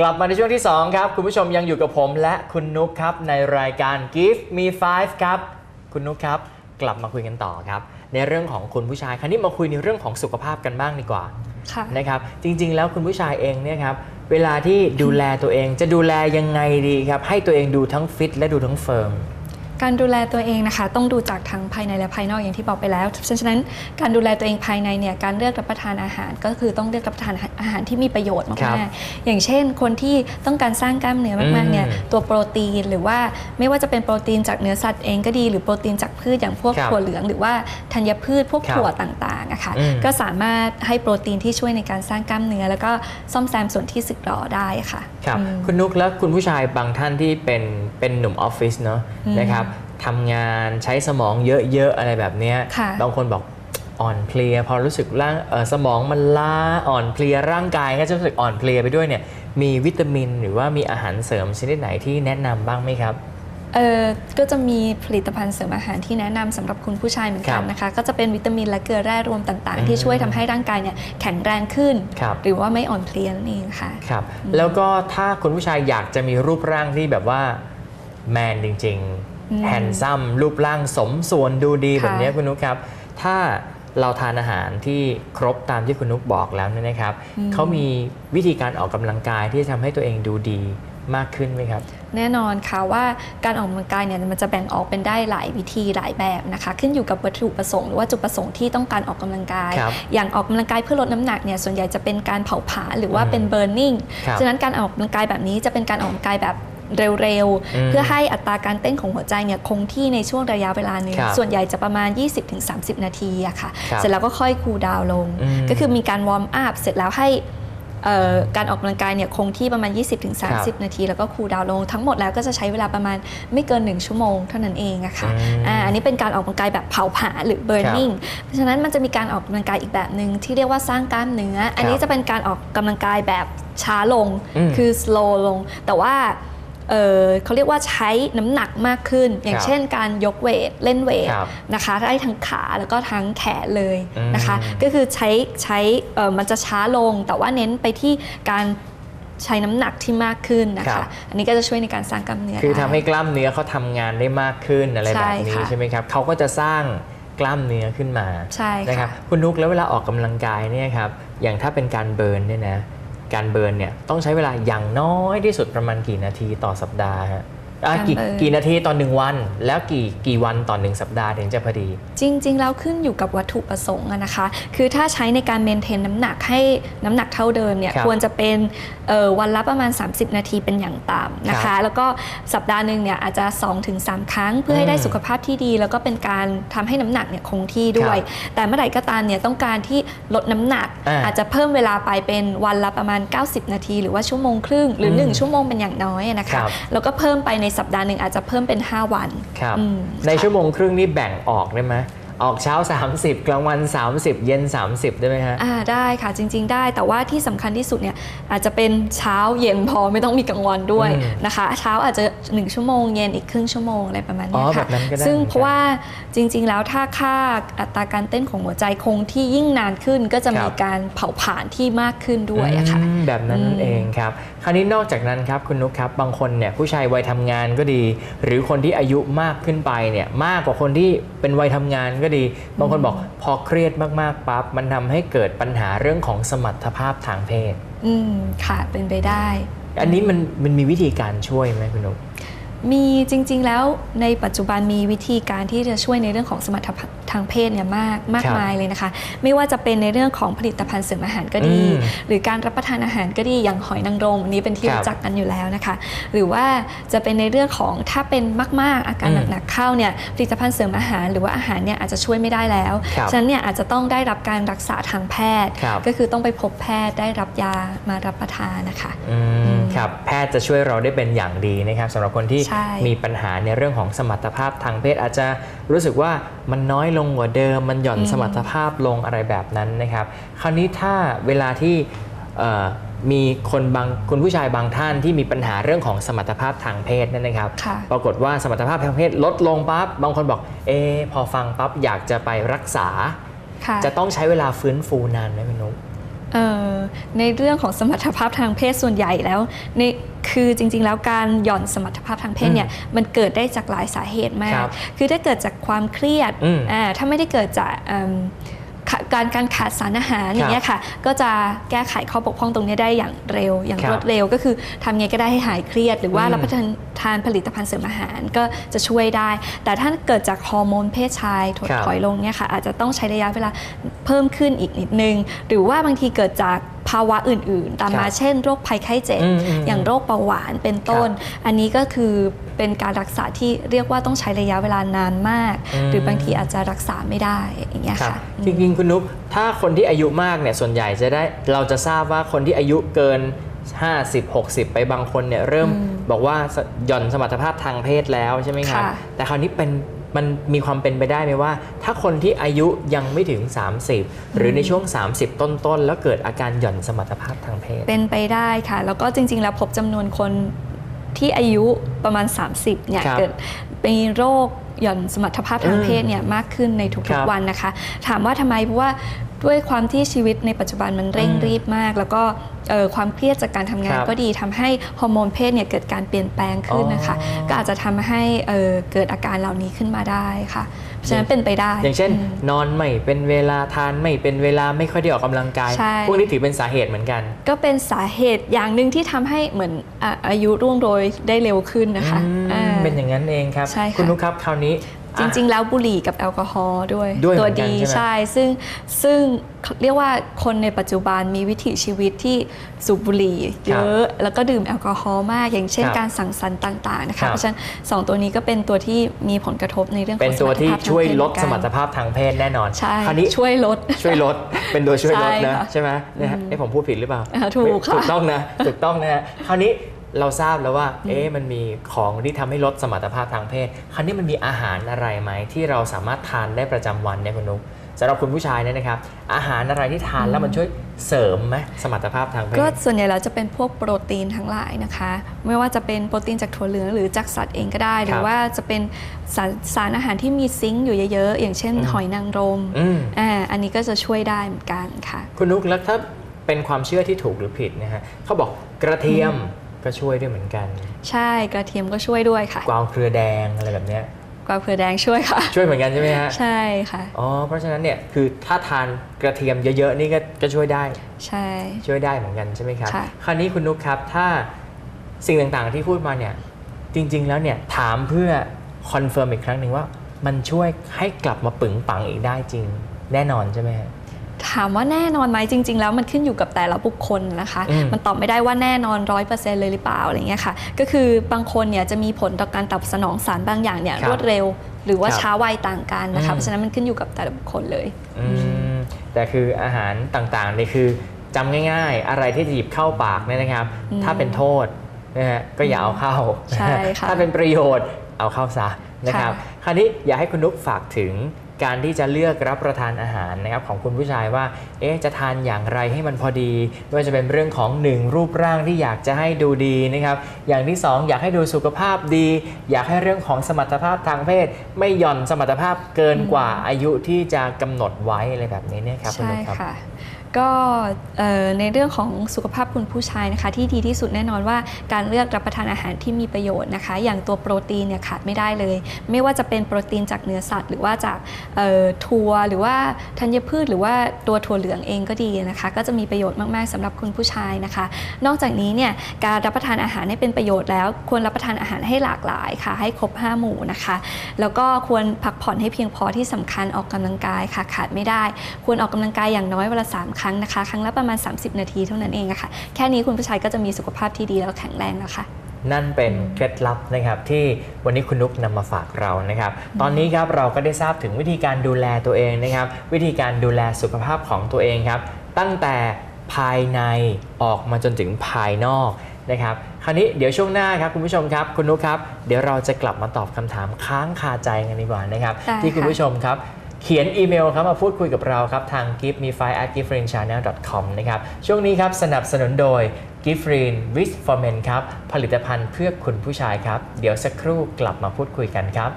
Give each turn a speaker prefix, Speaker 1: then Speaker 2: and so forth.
Speaker 1: กลับมาในช่วงที่ 2 ครับ คุณผู้ชมยังอยู่กับผมและคุณนุกครับ ในรายการ Give Me Five ครับ คุณนุกครับ กลับมาคุยกันต่อครับ ในเรื่องของคุณผู้ชายคราวนี้มาคุยในเรื่องของสุขภาพกันบ้างดีกว่า
Speaker 2: ค่ะ
Speaker 1: นะครับจริง ๆ แล้วคุณผู้ชายเองเนี่ยครับเวลาที่ดูแลตัวเองจะดูแลยังไงดีครับ ให้ตัวเองดูทั้งฟิตและดูทั้งเฟิร์ม
Speaker 2: การดูแลตัวเองนะคะ ต้องดูจากทั้งภายในและภายนอกอย่างที่บอกไปแล้วฉะนั้นการดูแลตัวเองภายในเนี่ยการเลือกรับประทานอาหาร ก็คือต้องเลือกรับประทานอาหารที่มีประโยชน์
Speaker 1: ครั
Speaker 2: มา
Speaker 1: บ
Speaker 2: กๆอย่างเช่น คนที่ต้องการสร้างกล้ามเนื้อมากๆเนี่ย
Speaker 1: อืม
Speaker 2: ตัวโปรตีนหรือว่าไม่ว่าจะเป็นโปรตีนจากเนื้อสัตว์เองก็ดีหรือโปรตีนจากพืชอย่างพวก
Speaker 1: ครับ
Speaker 2: ถั่วเหลือง หรือว่าธัญพืชพวก
Speaker 1: ครับ
Speaker 2: ถั่วต่างๆนะคะ
Speaker 1: อืม
Speaker 2: ก็สามารถให้โปรตีนที่ช่วยในการสร้างกล้ามเนื้อ แล้วก็ซ่อมแซมส่วนที่สึกหรอได้ค่ะ
Speaker 1: ครับ
Speaker 2: อืม
Speaker 1: คุณนุกแล้วคุณผู้ชายบางท่านที่เป็น เป็นหนุ่มออฟฟิศเนาะ
Speaker 2: อืม
Speaker 1: นะครับทำงานใช้สมองเยอะๆอะไรแบบเนี้ย
Speaker 2: ค่ะ
Speaker 1: บางคนบอกอ่อนเพลีย พอรู้สึกร่างเอ่อสมองมันล้าอ่อนเพลียร่างกายก็จะรู้สึกอ่อนเพลียไปด้วยเนี่ยมีวิตามินหรือว่ามีอาหารเสริมชนิดไหนที่แนะนำบ้างไหมครับ
Speaker 2: เออก็จะมีผลิตภัณฑ์เสริมอาหารที่แนะนำสำหรับคุณผู้ชายเหมือนกันนะคะ ก็จะเป็นวิตามินและเกลือแร่รวมต่าง
Speaker 1: อืม
Speaker 2: ๆที่ช่วยทำให้ร่างกายเนี่ยแข็งแรงขึ้น
Speaker 1: ครับ
Speaker 2: หรือว่าไม่อ่อนเพลียนั่นเองค่ะ
Speaker 1: ครับแล้วก็ถ้าคุณผู้ชายอยากจะมีรูปร่างที่แบบว่า แมนจริง
Speaker 2: อืม
Speaker 1: ๆแฮนซัมรูปร่างสมส่วนดูดี
Speaker 2: ค่ะ
Speaker 1: แบบเนี้ยคุณนุกครับ ถ้าเราทานอาหารที่ครบตามที่คุณนุกบอกแล้วเนี่ยนะครับเขามีวิธีการออกกำลังกายที่จะทำให้ตัวเองดูดีมากขึ้นไหมครับ
Speaker 2: แน่นอนค่ะว่าการออกกำลังกายเนี่ยมันจะแบ่งออกเป็นได้หลายวิธีหลายแบบนะคะ ขึ้นอยู่กับวัตถุประสงค์หรือว่าจุดประสงค์ที่ต้องการออกกำลังกาย
Speaker 1: ครับ
Speaker 2: อย่างออกกำลังกายเพื่อลดน้ำหนักเนี่ยส่วนใหญ่จะเป็นการเผาผลาญหรือว่า
Speaker 1: อืม
Speaker 2: เป็น burning
Speaker 1: ครับ
Speaker 2: ฉะนั้นการออกกำลังกายแบบนี้จะเป็นการออกกำลังกายแบบ เร็ว
Speaker 1: อืม
Speaker 2: ๆเพื่อให้อัตราการเต้นของหัวใจเนี่ยคงที่ในช่วงระยะเวลาหนึ่ง
Speaker 1: ครับ
Speaker 2: ส่วนใหญ่จะประมาณ 20-30 นาทีอะค่ะ
Speaker 1: ครับ
Speaker 2: เสร็จแล้วก็ค่อยคูลดาวน์ลง
Speaker 1: อืม
Speaker 2: ก็คือมีการวอร์มอัพเสร็จแล้วให้เอ่อการออกกำลังกายเนี่ยคงที่ประมาณ 20-30 นาที แล้วก็คูลดาวน์ลง ทั้งหมดแล้วก็จะใช้เวลาประมาณไม่เกิน 1 ชั่วโมงเท่านั้นเองอะค่ะ
Speaker 1: อืม
Speaker 2: อ่าอันนี้เป็นการออกกำลังกายแบบเผาผลาญหรือ burning เพราะฉะนั้นมันจะมีการออกกำลังกายอีกแบบหนึ่งที่เรียกว่าสร้างกล้ามเนื้อ อันนี้จะเป็นการออกกำลังกายแบบช้าลง
Speaker 1: อืม
Speaker 2: คือ slow ลง แต่ว่า เอ่อเขาเรียกว่าใช้น้ำหนักมากขึ้น อย่า
Speaker 1: ค
Speaker 2: ง
Speaker 1: รับ
Speaker 2: เช่นการยกเวทเล่นเวท
Speaker 1: ครับ
Speaker 2: นะคะได้ทั้งขาแล้วก็ทั้งแขนเลย
Speaker 1: อืม
Speaker 2: นะคะ ก็คือใช้ใช้เอ่อมันจะช้าลงแต่ว่าเน้นไปที่การใช้น้ำหนักที่มากขึ้นนะ
Speaker 1: ครั
Speaker 2: คะ
Speaker 1: บ
Speaker 2: อันนี้ก็จะช่วยในการสร้างกล้ามเนื้อ
Speaker 1: คือ
Speaker 2: ได้
Speaker 1: ทำให้กล้ามเนื้อเขาทำงานได้มากขึ้นอะไร
Speaker 2: ใช่
Speaker 1: แบบนี้
Speaker 2: ค่ะ
Speaker 1: ใช่ไหมครับเขาก็จะสร้างกล้ามเนื้อขึ้นมา
Speaker 2: ใช่
Speaker 1: นะครั
Speaker 2: ค่ะ
Speaker 1: บคุณนุกแล้วเวลาออกกำลังกายเนี่ยครับอย่างถ้าเป็นการเบิร์นเนี่ยนะ การเบิร์นเนี่ยต้องใช้เวลาอย่างน้อยที่สุดประมาณกี่นาทีต่อสัปดาห์ฮะ อะ
Speaker 2: การ
Speaker 1: กี่
Speaker 2: เบิร์น
Speaker 1: กี่นาทีต่อหนึ่งวัน แล้วกี่กี่วันต่อหนึ่งสัปดาห์ถึงจะพอดี
Speaker 2: จริง ๆ แล้วขึ้นอยู่กับวัตถุประสงค์อะนะคะ คือถ้าใช้ในการเมนเทนน้ำหนักให้น้ำหนักเท่าเดิมเนี่ย
Speaker 1: ครับ
Speaker 2: ควรจะเป็นเอ่อวันละประมาณ 30 นาทีเป็นอย่างต่ำนะ
Speaker 1: ครั
Speaker 2: คะ
Speaker 1: บ
Speaker 2: แล้วก็สัปดาห์หนึ่งเนี่ยอาจจะ 2-3 ครั้ง เพื่อให้ได้
Speaker 1: อืม
Speaker 2: สุขภาพที่ดี แล้วก็เป็นการทำให้น้ำหนักเนี่ยคงที่ด้วย แต่เมื่อไหร่ก็ตามเนี่ยต้องการที่ลดน้ำหนัก
Speaker 1: อ่า
Speaker 2: อาจจะเพิ่มเวลาไปเป็นวันละประมาณ 90 นาที หรือว่าชั่วโมงครึ่งหรืออ
Speaker 1: ม
Speaker 2: 1ชั่วโมงเป็นอย่างน้อยอะนะ
Speaker 1: ครั
Speaker 2: คะ
Speaker 1: บ
Speaker 2: แล้วก็เพิ่มไปในสัปดาห์หนึ่งอาจจะเพิ่มเป็น 5 วัน
Speaker 1: ครับ
Speaker 2: อืม
Speaker 1: ใน
Speaker 2: ค่ะ
Speaker 1: ชั่วโมงครึ่งนี่แบ่งออกได้ไหม ออกเช้า 30 กลางวัน 30 เย็น 30 ได้ไหมฮะ
Speaker 2: อ่าได้ค่ะจริง ๆ ได้ แต่ว่าที่สำคัญที่สุดเนี่ยอาจจะเป็นเช้าเย็นพอไม่ต้องมีกลางวันด้วย
Speaker 1: อืม
Speaker 2: นะคะ เช้าอาจจะ 1 ชั่วโมงเย็นอีกครึ่งชั่วโมงอะไรประมาณ
Speaker 1: อ๋
Speaker 2: เนี้
Speaker 1: อยแบ
Speaker 2: ค่ะ
Speaker 1: บนั้นก็ได้
Speaker 2: ซึ่ง
Speaker 1: เหมือนกัน
Speaker 2: เพราะว่าจริง ๆ แล้วถ้าค่าอัตราการเต้นของหัวใจคงที่ยิ่งนานขึ้นก็จะ
Speaker 1: ครั
Speaker 2: มี
Speaker 1: บ
Speaker 2: การเผาผลาญที่มากขึ้นด้วยอะค่ะ
Speaker 1: อืมแบบนั้นนั่น
Speaker 2: อืม
Speaker 1: เองครับ คราวนี้นอกจากนั้นครับคุณนุกครับบางคนเนี่ยผู้ชายวัยทำงานก็ดี หรือคนที่อายุมากขึ้นไปเนี่ยมากกว่าคนที่เป็นวัยทำงานก็ดี บางคนบอกพอเครียดมากๆปั๊บมันทำให้เกิดปัญหาเรื่องของสมรรถภาพทางเพศ
Speaker 2: อืมค่ะเป็นไปได้
Speaker 1: อันนี้มันมันมีวิธีการช่วยไหมคุณนุก
Speaker 2: มีจริงๆแล้วในปัจจุบันมีวิธีการที่จะช่วยในเรื่องของสมรรถภาพทางเพศเนี่ยมากมาก
Speaker 1: ครับ
Speaker 2: มายเลยนะคะ ไม่ว่าจะเป็นในเรื่องของผลิตภัณฑ์เสริมอาหารก็ดี
Speaker 1: อืม
Speaker 2: หรือการรับประทานอาหารก็ดีอย่างหอยนางรมอันนี้เป็นที่
Speaker 1: ครับ
Speaker 2: รู้จักกันอยู่แล้วนะคะ หรือว่าจะเป็นในเรื่องของถ้าเป็นมาก ๆ อาการ
Speaker 1: อืม
Speaker 2: หนักๆเข้าเนี่ยผลิตภัณฑ์เสริมอาหารหรือว่าอาหารเนี่ยอาจจะช่วยไม่ได้แล้ว
Speaker 1: ครับ
Speaker 2: ฉะนั้นเนี่ยอาจจะต้องได้รับการรักษาทางแพทย์
Speaker 1: ครับ
Speaker 2: ก็คือต้องไปพบแพทย์ได้รับยามารับประทานนะคะ
Speaker 1: อืมครับแพทย์จะช่วยเราได้เป็นอย่างดีนะครับสำหรับคนที่
Speaker 2: ใช่
Speaker 1: มีปัญหาในเรื่องของสมรรถภาพทางเพศอาจจะรู้สึกว่ามันน้อยลงกว่าเดิม มันหย่อน
Speaker 2: อืม
Speaker 1: สมรรถภาพลงอะไรแบบนั้นนะครับ คราวนี้ถ้าเวลาที่เอ่อมีคนบางคุณผู้ชายบางท่านที่มีปัญหาเรื่องของสมรรถภาพทางเพศนั่นนะครับ
Speaker 2: ค่ะ
Speaker 1: ปรากฏว่าสมรรถภาพทางเพศลดลงปั๊บบางคนบอกเอะพอฟังปั๊บอยากจะไปรักษา
Speaker 2: ค่ะ
Speaker 1: จะต้องใช้เวลาฟื้นฟูนานไหมคุณนุ๊ก
Speaker 2: เอ่อ ในเรื่องของสมรรถภาพทางเพศส่วนใหญ่แล้วในคือจริงๆ แล้วการหย่อนสมรรถภาพทางเพศเนี่ยมันเกิดได้จากหลายสาเหตุมา
Speaker 1: ครั
Speaker 2: ก
Speaker 1: บ
Speaker 2: คือถ้าเกิดจากความเครียด
Speaker 1: อืม
Speaker 2: อ่าถ้าไม่ได้เกิดจากเอิ่มขา การการขาดสารอาหารอย่างเงี้ยค่ะก็จะแก้ไขข้อบกพร่องตรงนี้ได้อย่างเร็วอย่าง
Speaker 1: ครับ
Speaker 2: รวดเร็วก็คือทำไงก็ได้ให้หายเครียด หรือว่า
Speaker 1: อืม
Speaker 2: รับประทานทานผลิตภัณฑ์เสริมอาหารก็จะช่วยได้ แต่ถ้าเกิดจากฮอร์โมนเพศชายถด
Speaker 1: ครับ
Speaker 2: ถอยลงเนี่ยค่ะอาจจะต้องใช้ระยะเวลาเพิ่มขึ้นอีกนิดนึง หรือว่าบางทีเกิดจาก ภาวะอื่น ๆ ตามมา
Speaker 1: ครับ
Speaker 2: เช่นโรคภัยไข้เจ็บ
Speaker 1: อืมอืม
Speaker 2: อย่างโรคเบาหวานเป็นต้น อันนี้ก็คือเป็นการรักษาที่เรียกว่าต้องใช้ระยะเวลานานมาก
Speaker 1: อืม
Speaker 2: หรือบางทีอาจจะรักษาไม่ได้อย่างเงี้ย
Speaker 1: ครับ
Speaker 2: ค่ะ
Speaker 1: จริงๆคุณนุ๊กถ้าคนที่อายุมากเนี่ยส่วนใหญ่จะได้เราจะทราบว่าคนที่อายุเกิน50 60 ไปบางคนเนี่ยเริ่มบอกว่าสหย่อนสมรรถภาพทางเพศแล้วใช่ไหมครับ
Speaker 2: ค่ะ
Speaker 1: แต่คราวนี้เป็น มันมีความเป็นไปได้ไหมว่า ถ้าคนที่อายุยังไม่ถึง 30 หรือในช่วง 30 ต้นๆ แล้วเกิดอาการหย่อนสมรรถภาพทางเพศ
Speaker 2: เป็นไปได้ค่ะ แล้วก็จริง ๆ แล้วพบจำนวนคนที่อายุประมาณ 30เนี่ย
Speaker 1: ครับ
Speaker 2: เกิดมีโรคหย่อนสมรรถภาพทาง
Speaker 1: อืม
Speaker 2: เพศเนี่ยมากขึ้นใน
Speaker 1: ค
Speaker 2: ทุ
Speaker 1: รั
Speaker 2: ก
Speaker 1: บ
Speaker 2: ๆวันนะคะ ถามว่าทำไมเพราะว่า ด้วยความที่ชีวิตในปัจจุบันมันเร่ง
Speaker 1: อืม
Speaker 2: รีบมาก แล้วก็เอ่อความเครียดจากการทำงาน
Speaker 1: ครับ
Speaker 2: ก็ดีทำให้ฮอร์โมนเพศเนี่ยเกิดการเปลี่ยนแปลงขึ้นนะคะ
Speaker 1: อ๋อ
Speaker 2: ก็อาจจะทำให้เอ่อเกิดอาการเหล่านี้ขึ้นมาได้ค่ะเพราะฉะนั้นเป็นไปได้
Speaker 1: อย่างเช่น
Speaker 2: อืม
Speaker 1: นอนไม่เป็นเวลาทานไม่เป็นเวลาไม่ค่อยได้ออกกำลังกาย
Speaker 2: ใช่
Speaker 1: พวกนี้ถือเป็นสาเหตุเหมือนกัน
Speaker 2: ก็เป็นสาเหตุอย่างหนึ่งที่ทำให้เหมือนอะอายุร่วงโรยได้เร็วขึ้นนะคะ
Speaker 1: อืม
Speaker 2: อ่า
Speaker 1: เป็นอย่างนั้นเองครับ
Speaker 2: ใช่ค่ะ
Speaker 1: คุณนุ๊กครับคราวนี้
Speaker 2: จริง ๆ แล้วบุหรี่กับแอลกอฮอล์ด้วย
Speaker 1: ด้วยเห
Speaker 2: ตั
Speaker 1: มื
Speaker 2: ว
Speaker 1: อนกัน
Speaker 2: ดี
Speaker 1: ใช่ไหม
Speaker 2: ใช่ ซึ่งซึ่งเรียกว่าคนในปัจจุบันมีวิถีชีวิตที่สูบบุหรี่เยอะแล้วก็ดื่มแอลกอฮอล์มาก อย่างเช่น
Speaker 1: ครับ
Speaker 2: การสังสรรค์ต่าง ๆ นะ
Speaker 1: ครั
Speaker 2: คะ
Speaker 1: บ
Speaker 2: เพราะฉะนั้นสองตัวนี้ก็เป็นตัวที่มีผลกระทบในเรื่องข
Speaker 1: เป็
Speaker 2: อนง
Speaker 1: ตัวที่
Speaker 2: สมรรถภาพทาง
Speaker 1: ช่วย
Speaker 2: เพศ
Speaker 1: ลด
Speaker 2: เหมือนกัน
Speaker 1: สมรรถภาพทางเพศแน่นอน
Speaker 2: ใช่
Speaker 1: คราวนี้
Speaker 2: ช่วยลด
Speaker 1: ช่วยลดเป็นตัวช่วยลด
Speaker 2: ใช่
Speaker 1: นะ
Speaker 2: ค่ะ
Speaker 1: ใช่ไหมนะฮะเอ๊ะผมพูดผิดหรือเปล่า
Speaker 2: อ่าถูกค่ะ
Speaker 1: ถูกต้องนะถูกต้องนะฮะคราวนี้ เราทราบแล้วว่า เอ๊ะมันมีของที่ทำให้ลดสมรรถภาพทางเพศ คราวนี้มันมีอาหารอะไรไหมที่เราสามารถทานได้ประจำวันเนี่ยคุณนุ๊กสำหรับคุณผู้ชายเนี่ยนะครับ อาหารอะไรที่ทานแล้วมันช่วยเสริมไหมสมรรถภาพทางเพศ
Speaker 2: ก็ส่วนใหญ่แล้วจะเป็นพวกโปรตีนทั้งหลายนะคะ ไม่ว่าจะเป็นโปรตีนจากถั่วเหลืองหรือจากสัตว์เองก็ได้ หรือว่าจะเป็นสารสารอาหารที่มีซิงค์อยู่เยอะๆ อย่างเช่น
Speaker 1: อืม
Speaker 2: หอยนางรม
Speaker 1: อืม
Speaker 2: อ่าอันนี้ก็จะช่วยได้เหมือนกันค่ะ
Speaker 1: คุณนุ๊กแล้วถ้าเป็นความเชื่อที่ถูกหรือผิดนะฮะเขาบอกกระเทียม ก็ช่วยด้วยเหมือนกัน
Speaker 2: ใช่กระเทียมก็ช่วยด้วยค่ะ
Speaker 1: กวาวเครือแดงอะไรแบบเนี้ย
Speaker 2: กวาวเผือแดงช่วยค่ะ
Speaker 1: ช่วยเหมือนกันใช่ไหมฮะ
Speaker 2: ใช่ค่ะ
Speaker 1: อ๋อเพราะฉะนั้นเนี่ยคือถ้าทานกระเทียมเยอะๆนี่ก็ก็ช่วยได้
Speaker 2: ใช่
Speaker 1: ช่วยได้เหมือนกันใช่ไหมครับ
Speaker 2: ค่ะ
Speaker 1: คราวนี้คุณนุ๊กครับถ้าสิ่งต่างๆที่พูดมาเนี่ยจริงๆแล้วเนี่ยถามเพื่อคอนเฟิร์มอีกครั้งหนึ่งว่า มันช่วยให้กลับมาปึงปังอีกได้จริง แน่นอนใช่ไหมฮะ
Speaker 2: ถามว่าแน่นอนไหมจริง ๆ แล้วมันขึ้นอยู่กับแต่ละบุคคลนะคะ
Speaker 1: อืม
Speaker 2: มันตอบไม่ได้ว่าแน่นอนร้อยเปอร์เซ็นต์เลยหรือเปล่าอะไรเงี้ยค่ะ ก็คือบางคนเนี่ยจะมีผลต่อการตอบสนองสารบางอย่างเนี่ย
Speaker 1: ครับ
Speaker 2: รวดเร็ว หรือว่า
Speaker 1: ครับ
Speaker 2: ช้าวัยต่างกันนะ
Speaker 1: อื
Speaker 2: คะ
Speaker 1: ม
Speaker 2: เพราะฉะนั้นมันขึ้นอยู่กับแต่ละบุคคลเลย
Speaker 1: อืมแต่คืออาหารต่างๆนี่คือจำง่าย ๆ อะไรที่จะหยิบเข้าปากเนี่ยนะครับ
Speaker 2: อืม
Speaker 1: ถ้าเป็นโทษนะฮะก็อย่าเอาเข้า
Speaker 2: ใช่ค่ะ
Speaker 1: ถ้าเป็นประโยชน์เอาเข้าซะนะครับ
Speaker 2: ค่ะ
Speaker 1: คราวนี้อยากให้คุณนุ๊กฝากถึง การที่จะเลือกรับประทานอาหารนะครับของคุณผู้ชายว่า เอ๊ะ จะทานอย่างไรให้มันพอดีไม่ว่าจะเป็นเรื่องของหนึ่งรูปร่างที่อยากจะให้ดูดีนะครับ อย่างที่สองอยากให้ดูสุขภาพดี อยากให้เรื่องของสมรรถภาพทางเพศ ไม่หย่อนสมรรถภาพเกินกว่าอายุที่จะกำหนดไว้อะไรแบบนี้เนี่ยครับคุณ
Speaker 2: ใช่
Speaker 1: นุ๊กครับ
Speaker 2: ค่ะก็ในเรื่องของสุขภาพคุณผู้ชายนะคะที่ดีที่สุดแน่นอนว่าการเลือกรับประทานอาหารที่มีประโยชน์นะคะ อย่างตัวโปรตีนเนี่ยขาดไม่ได้เลย ไม่ว่าจะเป็นโปรตีนจากเนื้อสัตว์ หรือว่าจากถั่วหรือว่าธัญพืชหรือว่าตัวถั่วเหลืองเองก็ดีนะคะ ก็จะมีประโยชน์มากๆสำหรับคุณผู้ชายนะคะ นอกจากนี้เนี่ยการรับประทานอาหารให้เป็นประโยชน์แล้วควรรับประทานอาหารให้หลากหลายค่ะ ให้ครบห้าหมู่นะคะ แล้วก็ควรพักผ่อนให้เพียงพอที่สำคัญออกกำลังกายค่ะขาดไม่ได้ ควรออกกำลังกายอย่างน้อยวันละ3ครั้งนะคะ ครั้งละประมาณ 30 นาทีเท่านั้นเองะค่ะแค่นี้คุณผู้ชายก็จะมีสุขภาพที่ดีแล้วแข็งแรงแล้วค่ะ
Speaker 1: นั่นเป็นเคล็ดลับนะครับที่วันนี้คุณนุกนำมาฝากเรานะครับ ตอนนี้ครับเราก็ได้ทราบถึงวิธีการดูแลตัวเองนะครับ วิธีการดูแลสุขภาพของตัวเองครับ ตั้งแต่ภายในออกมาจนถึงภายนอกนะครับคราวนี้เดี๋ยวช่วงหน้าครับคุณผู้ชมครับคุณนุกครับเดี๋ยวเราจะกลับมาตอบคำถามค้างคาใจกันดีกว่านะครับ
Speaker 2: ได้
Speaker 1: ที่คุณ
Speaker 2: ค่ะ
Speaker 1: ผู้ชมครับเขียนอีเมลครับมาพูดคุยกับเราครับ ทาง give me five at giftfriendchannel.com นะครับ ช่วงนี้ครับสนับสนุนโดย Gift f r e e with for men ครับ ผลิตภัณฑ์เพื่อคุณผู้ชายครับ เดี๋ยวสักครู่กลับมาพูดคุยกันครับ